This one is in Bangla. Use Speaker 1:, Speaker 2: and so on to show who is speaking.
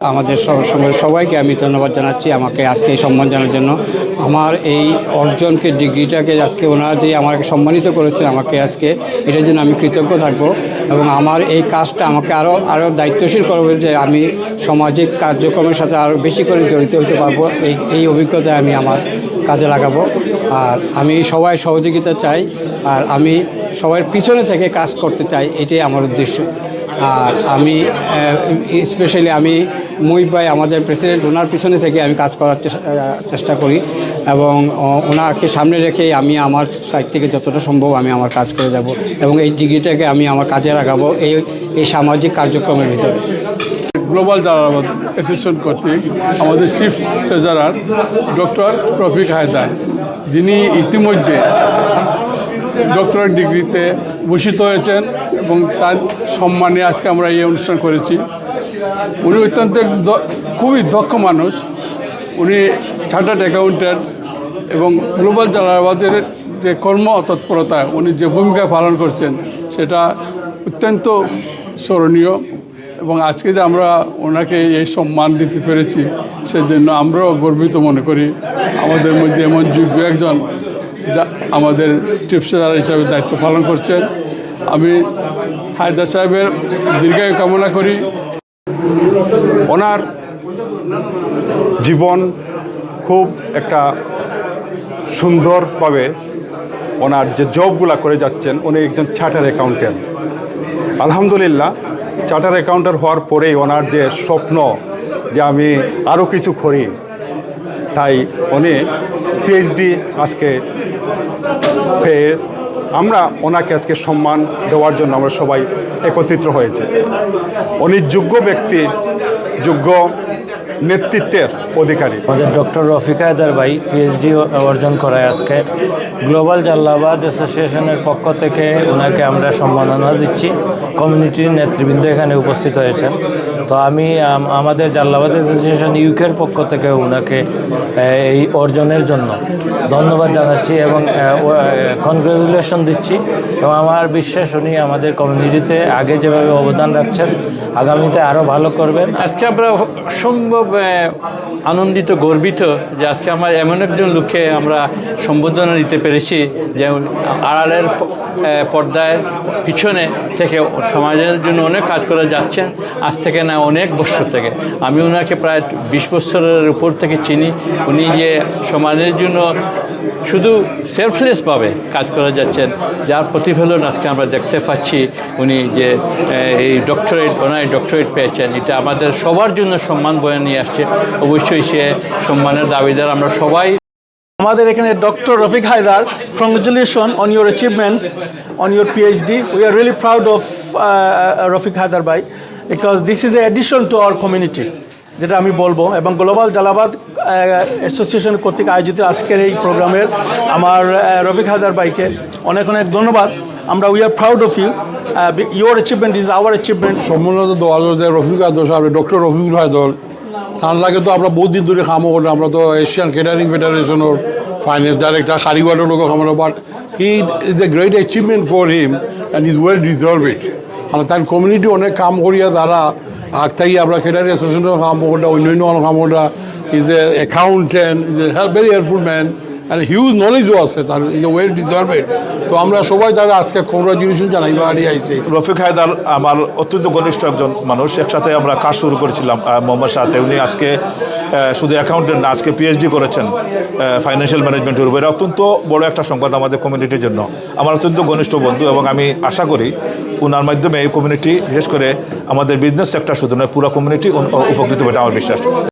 Speaker 1: আমাদের সব- সব- সবাইকে আমি ধন্যবাদ জানাচ্ছি আমাকে আজকে এই সম্মান জানার জন্য। আমার এই অর্জনকে, ডিগ্রিটাকে আজকে ওনারা যে আমাকে সম্মানিত করেছেন আমাকে আজকে, এটার জন্য আমি কৃতজ্ঞ থাকব এবং আমার এই কাজটা আমাকে আরও আরও দায়িত্বশীল করবে যে আমি সামাজিক কার্যক্রমের সাথে আরও বেশি করে জড়িত হতে পারব। এই এই অভিজ্ঞতা আমি আমার কাজে লাগাবো। আর আমি সবাই সহযোগিতা চাই। আর আমি সবার পিছনে থেকে কাজ করতে চাই, এটাই আমার উদ্দেশ্য। আর আমি স্পেশালি আমি মুহিব ভাই, আমাদের প্রেসিডেন্ট ওনার পিছনে থেকে আমি কাজ করার চেষ্টা করি এবং ওনাকে সামনে রেখে আমি আমার সাইড থেকে যতটা সম্ভব আমি আমার কাজ করে যাব এবং এই ডিগ্রিটাকে আমি আমার কাজে লাগাবো এই এই সামাজিক কার্যক্রমের ভিতরে।
Speaker 2: গ্লোবাল জালালাবাদ অ্যাসোসিয়েশন কর্তৃক আমাদের chief treasurer doctor Rafiq Haider, যিনি ইতিমধ্যে ডক্টরেট ডিগ্রিতে ভূষিত হয়েছেন। এবং তার সম্মানে আজকে আমরা এই অনুষ্ঠান করেছি। উনি অত্যন্ত খুবই দক্ষ মানুষ। উনি চার্টার্ড অ্যাকাউন্ট্যান্ট এবং গ্লোবাল জালালাবাদের যে কর্ম তৎপরতা, উনি যে ভূমিকা পালন করছেন, সেটা অত্যন্ত স্মরণীয় এবং আজকে যে আমরা ওনাকে এই সম্মান দিতে পেরেছি, সেজন্য আমরাও গর্বিত মনে করি। আমাদের মধ্যে এমন যোগ্য একজন যা আমাদের টিপসার হিসাবে দায়িত্ব পালন করছেন। আমি হায়দার সাহেবের দীর্ঘায়ু কামনা করি।
Speaker 3: ওনার জীবন খুব একটা সুন্দরভাবে ওনার যে জবগুলা করে যাচ্ছেন, উনি একজন চার্টার অ্যাকাউন্টেন্ট। আলহামদুলিল্লাহ, চার্টার অ্যাকাউন্টেন্ট হওয়ার পরেই ওনার যে স্বপ্ন যে আমি আরও কিছু করি, তাই উনি পিএইচডি আজকে পেয়ে আমরা ওনাকে আজকে সম্মান দেওয়ার জন্য আমরা সবাই একত্রিত হয়েছে। উনি যোগ্য ব্যক্তি, যোগ্য নেতৃত্বের অধিকারী।
Speaker 4: আমাদের ডক্টর রফিক হায়দার ভাই পিএইচডি অর্জন করায় আজকে। গ্লোবাল জাল্লাবাদ অ্যাসোসিয়েশনের পক্ষ থেকে ওনাকে আমরা সম্মাননা দিচ্ছি। কমিউনিটির নেতৃবৃন্দ এখানে উপস্থিত হয়েছেন। তো আমি আমাদের জাল্লাবাদ অ্যাসোসিয়েশন ইউকের পক্ষ থেকে ওনাকে এই অর্জনের জন্য ধন্যবাদ জানাচ্ছি এবং কনগ্রাচুলেশন দিচ্ছি। এবং আমার বিশ্বাস উনি আমাদের কমিউনিটিতে আগে যেভাবে অবদান রাখছেন, আগামীতে আরও ভালো করবেন।
Speaker 5: আজকে আমরা অসম্ভব আনন্দিত, গর্বিত যে আজকে আমার এমন একজন লোককে আমরা সম্বোধনা দিতে পেরেছি যে আড়ালের পর্দায় পিছনে থেকে সমাজের জন্য অনেক কাজ করে যাচ্ছেন। আজ থেকে না অনেক বছর থেকে। আমি ওনাকে প্রায় বিশ বছরের উপর থেকে চিনি। উনি যে সমাজের জন্য শুধু সেলফলেসভাবে কাজ করে যাচ্ছেন, যার প্রতিফলন আজকে আমরা দেখতে পাচ্ছি। উনি যে এই ডক্টরেট ওনার ডক্টরেট পেয়েছেন। এটা আমাদের সবার জন্য সম্মান বয়ে নিয়ে আসছে। অবশ্যই সে সম্মানের দাবিদার আমরা সবাই।
Speaker 6: আমাদের এখানে doctor Rafiq Haider congratulation on your achievements on your PhD we are really proud of Rafiq Haider ভাই because this is a addition to our community যেটা আমি বলব, এবং গ্লোবাল জালাবাদ অ্যাসোসিয়েশন কর্তৃক আয়োজিত আজকের এই প্রোগ্রামের আমার রফিক হায়দার ভাইকে অনেক অনেক ধন্যবাদ। আমরা we are proud of you your achievement is our achievement
Speaker 2: সম্মানিত দল রফিক আদর সাহেব ডক্টর রফিকুল হায়দর, তার লাগে তো আমরা বহুত দিন ধরে করি আমরা তো এশিয়ান কেটারিং ফেডারেশনের ফাইন্যান্স ডাইরেক্টর কারিগরের লোক আমরা but he is a great achievement for him and is well deserve আর তার কমিউনিটি অনেক কাম করিয়া তারা আগ থেকে আমরা কেটারিং অ্যাসোসিয়েশনের কাম করা অন্যান্য কাম করা is a accountant is a very helpful man and huge নলেজও আছে তার ইজ এ ওয়েল ডিজার্ভেড তো আমরা সবাই তারা আজকে কংগ্রাচুলেশন জানাই, বাড়ি আইছে।
Speaker 7: রফিক হায়দার আমার অত্যন্ত ঘনিষ্ঠ একজন মানুষ, একসাথে আমরা কাজ শুরু করেছিলাম মোহাম্মদ সাথে উনি আজকে শুধু অ্যাকাউন্টেন্ট না, আজকে পিএইচডি করেছেন ফাইন্যান্সিয়াল ম্যানেজমেন্টের উপরে। অত্যন্ত বড় একটা সংবাদ আমাদের কমিউনিটির জন্য। আমার অত্যন্ত ঘনিষ্ঠ বন্ধু এবং আমি আশা করি ওনার মাধ্যমে এই কমিউনিটি বিশেষ করে আমাদের বিজনেস সেক্টর শুধু নয়, পুরো কমিউনিটি উপকৃত হবে আমার বিশ্বাস।